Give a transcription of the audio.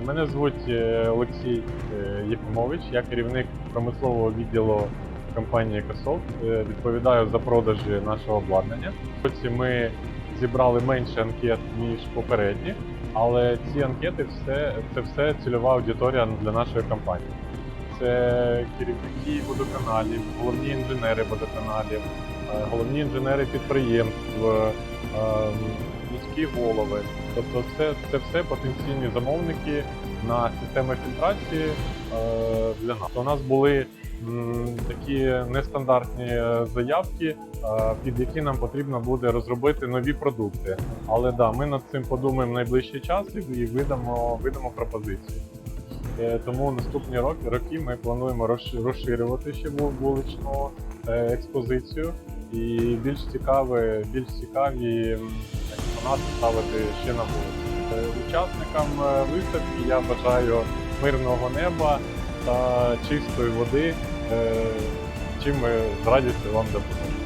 Мене звуть е, Олексій е, Єфимович, я керівник промислового відділу компанії Екософт. Е, Відповідаю за продажі нашого обладнання. Хоч ми зібрали менше анкет ніж попередні, але ці анкети все це все цільова аудиторія для нашої компанії. Це керівники водоканалів, головні інженери водоканалів, головні інженери підприємств, міські голови. Тобто це, це все потенційні замовники на системи фільтрації е, для нас. У нас були такі нестандартні заявки, е, під які нам потрібно буде розробити нові продукти. Але да, ми над цим подумаємо в найближчий час і, видамо, видамо пропозицію. Е, Тому наступні роки, роки ми плануємо розширювати ще вуличну експозицію і більш цікаві, більш цікаві м, експонати ставити ще на вулиці. Е, Учасникам е, виставки я бажаю мирного неба та чистої води, е, чим ми з радістю вам допоможемо.